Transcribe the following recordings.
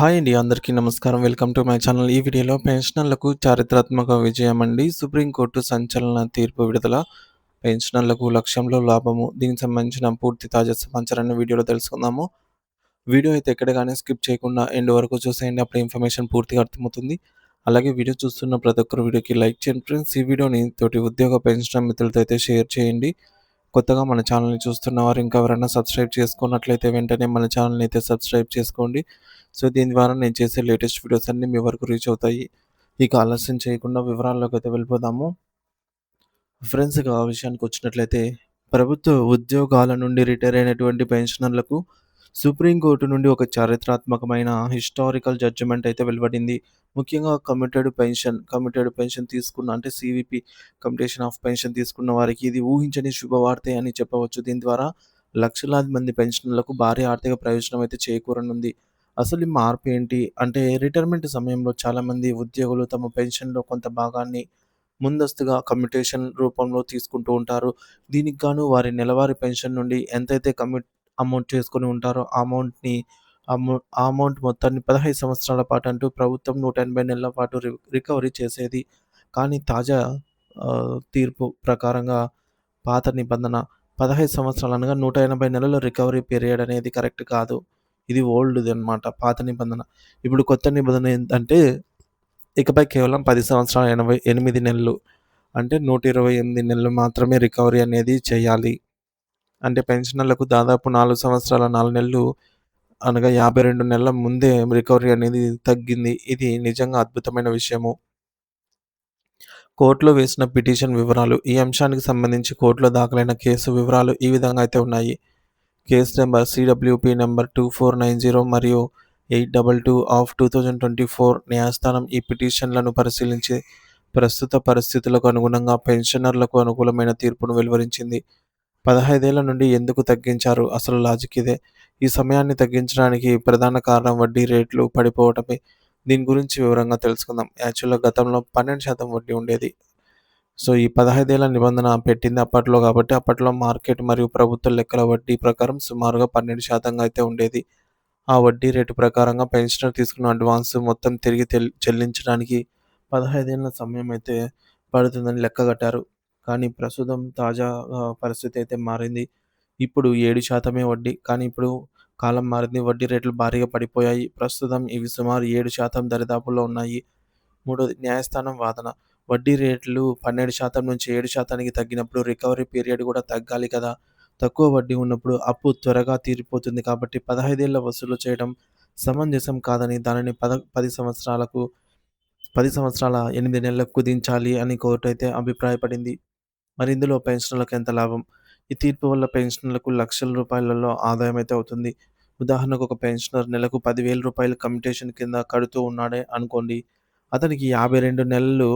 Hi అండి. అందరికీ నమస్కారం. Welcome to my channel. ఈ వీడియోలో పెన్షనర్లకు చారిత్రాత్మక విజయం అండి సుప్రీంకోర్టు సంచలన తీర్పు విడుదల. పెన్షనర్లకు లక్ష్యంలో లాభము. దీనికి సంబంధించిన పూర్తి తాజా సమాచారాన్ని వీడియోలో తెలుసుకుందాము. వీడియో అయితే ఎక్కడగానే స్కిప్ చేయకుండా ఎండ్ వరకు చూసేయండి. అప్పుడు ఇన్ఫర్మేషన్ పూర్తిగా అర్థమవుతుంది. అలాగే వీడియో చూస్తున్న ప్రతి ఒక్కరు వీడియోకి లైక్ చేయండి ఫ్రెండ్స్. ఈ వీడియోని తోటి ఉద్యోగ పెన్షనర్ మిత్రులతో అయితే షేర్ చేయండి. కొత్తగా మన ఛానల్‌ని చూస్తున్న వారు ఇంకా ఎవరైనా సబ్స్క్రైబ్ చేసుకున్నట్లయితే వెంటనే మన ఛానల్‌ని అయితే సబ్స్క్రైబ్ చేసుకోండి. సో, దీని ద్వారా నేను చేసే లేటెస్ట్ వీడియోస్ అన్నీ మీ వరకు రీచ్ అవుతాయి. ఇక ఆలస్యం చేయకుండా వివరాల్లోకి అయితే వెళ్ళిపోదాము. ఫ్రెండ్స్ ఇక ఆ విషయానికి వచ్చినట్లయితే ప్రభుత్వ ఉద్యోగాల నుండి రిటైర్ అయినటువంటి పెన్షనర్లకు సుప్రీంకోర్టు నుండి ఒక చారిత్రాత్మకమైన హిస్టారికల్ జడ్జిమెంట్ అయితే వెలువడింది. ముఖ్యంగా కమిటెడ్ పెన్షన్, కమిటెడ్ పెన్షన్ తీసుకున్న అంటే సీవీపీ కమిటేషన్ ఆఫ్ పెన్షన్ తీసుకున్న వారికి ఇది ఊహించని శుభవార్తే అని చెప్పవచ్చు. దీని ద్వారా లక్షలాది మంది పెన్షనర్లకు భారీ ఆర్థిక ప్రయోజనం అయితే చేకూరనుంది. అసలు ఈ మార్పు ఏంటి? అంటే రిటైర్మెంట్ సమయంలో చాలామంది ఉద్యోగులు తమ పెన్షన్‌లో కొంత భాగాన్ని ముందస్తుగా కమ్యూటేషన్ రూపంలో తీసుకుంటూ ఉంటారు. దీనికి గాను వారి నెలవారీ పెన్షన్ నుండి ఎంతైతే కమ్యూట్ అమౌంట్ చేసుకొని ఉంటారో ఆ అమౌంట్‌ని అమౌ ఆ అమౌంట్ మొత్తాన్ని 15 సంవత్సరాల పాటు అంటూ ప్రభుత్వం 180 నెలల పాటు రి రికవరీ చేసేది. కానీ తాజా తీర్పు ప్రకారంగా పాత నిబంధన 15 సంవత్సరాలు అనగా 180 నెలల రికవరీ పీరియడ్ అనేది కరెక్ట్ కాదు. ఇది ఓల్డ్ది అనమాట పాత నిబంధన. ఇప్పుడు కొత్త నిబంధన ఏంటంటే ఇకపై కేవలం పది సంవత్సరాల 88 నెలలు అంటే 128 నెలలు మాత్రమే రికవరీ అనేది చేయాలి. అంటే పెన్షనర్లకు దాదాపు నాలుగు సంవత్సరాల నాలుగు నెలలు అనగా 52 నెలల ముందే రికవరీ అనేది తగ్గింది. ఇది నిజంగా అద్భుతమైన విషయము. కోర్టులో వేసిన పిటిషన్ వివరాలు. ఈ అంశానికి సంబంధించి కోర్టులో దాఖలైన కేసు వివరాలు ఈ విధంగా అయితే ఉన్నాయి. కేస్ నంబర్ సీడబ్ల్యూపీ నంబర్ 2490 మరియు 822 ఆఫ్ 2024 న్యాయస్థానం ఈ పిటిషన్‌లను పరిశీలించి ప్రస్తుత పరిస్థితులకు అనుగుణంగా పెన్షనర్లకు అనుకూలమైన తీర్పును వెలువరించింది. పదహైదేళ్ళ నుండి ఎందుకు తగ్గించారు? అసలు లాజిక్ ఇదే. ఈ సమయాన్ని తగ్గించడానికి ప్రధాన కారణం వడ్డీ రేట్లు పడిపోవటమే. దీని గురించి వివరంగా తెలుసుకుందాం. యాక్చువల్‌గా గతంలో 12% వడ్డీ ఉండేది. సో, ఈ పదహైదేళ్ళ నిబంధన పెట్టింది అప్పట్లో కాబట్టి అప్పట్లో మార్కెట్ మరియు ప్రభుత్వ లెక్కల వడ్డీ ప్రకారం సుమారుగా 12% అయితే ఉండేది. ఆ వడ్డీ రేటు ప్రకారంగా పెన్షనర్ తీసుకున్న అడ్వాన్స్ మొత్తం తిరిగి తెల్ చెల్లించడానికి పదహైదేళ్ళ సమయం అయితే పడుతుందని లెక్కగట్టారు. కానీ ప్రస్తుతం తాజా పరిస్థితి అయితే మారింది. ఇప్పుడు ఏడు శాతమే వడ్డీ. కానీ ఇప్పుడు కాలం మారింది. వడ్డీ రేట్లు భారీగా పడిపోయాయి. ప్రస్తుతం ఇవి సుమారు ఏడు శాతం దరిదాపుల్లో ఉన్నాయి. మూడోది న్యాయస్థానం వాదన. వడ్డీ రేట్లు 12% నుంచి ఏడు శాతానికి తగ్గినప్పుడు రికవరీ పీరియడ్ కూడా తగ్గాలి కదా! తక్కువ వడ్డీ ఉన్నప్పుడు అప్పు త్వరగా తీరిపోతుంది కాబట్టి పదహైదేళ్ళ వసూలు చేయడం సమంజసం కాదని దానిని పద పది సంవత్సరాలకు పది సంవత్సరాల ఎనిమిది నెలలకు కుదించాలి అని కోర్టు అయితే అభిప్రాయపడింది. మరి ఇందులో పెన్షనర్లకు ఎంత లాభం? ఈ తీర్పు వల్ల పెన్షన్లకు లక్షల రూపాయలలో ఆదాయం అయితే అవుతుంది. ఉదాహరణకు ఒక పెన్షనర్ నెలకు రూ. 10,000 కమ్యుటేషన్ కింద కడుతూ ఉన్నాడే అనుకోండి. అతనికి 52 నెలలు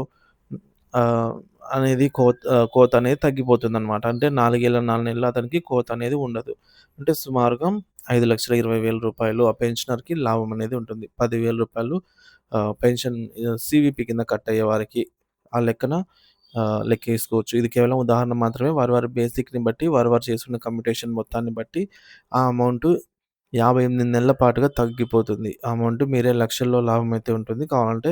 ఆహ్, అనేది కోత్ ఆహ్, కోత అనేది తగ్గిపోతుందనమాట. అంటే 4 ఏళ్ళ 4 నెలలు అతనికి కోత అనేది ఉండదు. అంటే సుమారుగా రూ. 5,20,000 ఆ పెన్షనర్‌కి లాభం అనేది ఉంటుంది. రూ. 10,000 ఆహ్, పెన్షన్ ఆహ్, సీవీపీ కింద కట్ అయ్యే వారికి ఆ లెక్కన ఆహ్, లెక్కేసుకోవచ్చు. ఇది కేవలం ఉదాహరణ మాత్రమే. వారి వారి బేసిక్‌ని బట్టి వారు వారు చేసుకున్న కమ్యుటేషన్ మొత్తాన్ని బట్టి ఆ అమౌంట్ 58 నెలల పాటుగా తగ్గిపోతుంది. ఆ అమౌంట్ మీరే లక్షల్లో లాభం అయితే ఉంటుంది. కావాలంటే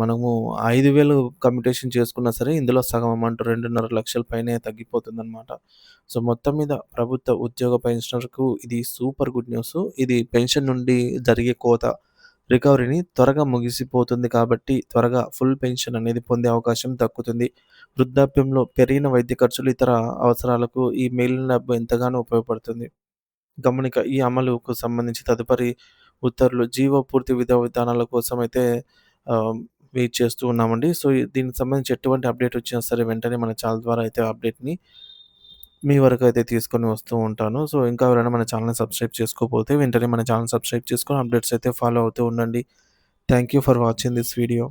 మనము ఐదు వేలు కమ్యూటేషన్ చేసుకున్నా సరే ఇందులో సగం అమౌంట్ 2.5 లక్షల పైనే తగ్గిపోతుందన్నమాట సో, మొత్తం మీద ప్రభుత్వ ఉద్యోగ పెన్షనర్‌కు ఇది సూపర్ గుడ్ న్యూస్. ఇది పెన్షన్ నుండి జరిగే కోత రికవరీని త్వరగా ముగిసిపోతుంది కాబట్టి త్వరగా ఫుల్ పెన్షన్ అనేది పొందే అవకాశం దక్కుతుంది. వృద్ధాప్యంలో పెరిగిన వైద్య ఖర్చులు, ఇతర అవసరాలకు ఈ మిగిలిన డబ్బు ఎంతగానో ఉపయోగపడుతుంది. గమనిక ఈ అమలుకు సంబంధించి తదుపరి ఉత్తర్వులు జీవో పూర్తి విధ విధానాల కోసం అయితే వెయిట్ చేస్తూ ఉన్నామండి. సో, దీనికి సంబంధించి ఎటువంటి అప్డేట్ వచ్చినా సరే వెంటనే మన ఛానల్ ద్వారా అయితే అప్డేట్‌ని మీ వరకు అయితే తీసుకొని వస్తూ ఉంటాను. సో, ఇంకా ఎవరైనా మన ఛానల్‌ని సబ్స్క్రైబ్ చేసుకోకపోతే వెంటనే మన ఛానల్ సబ్స్క్రైబ్ చేసుకొని అప్డేట్స్ అయితే ఫాలో అవుతూ ఉండండి. Thank you for watching this video.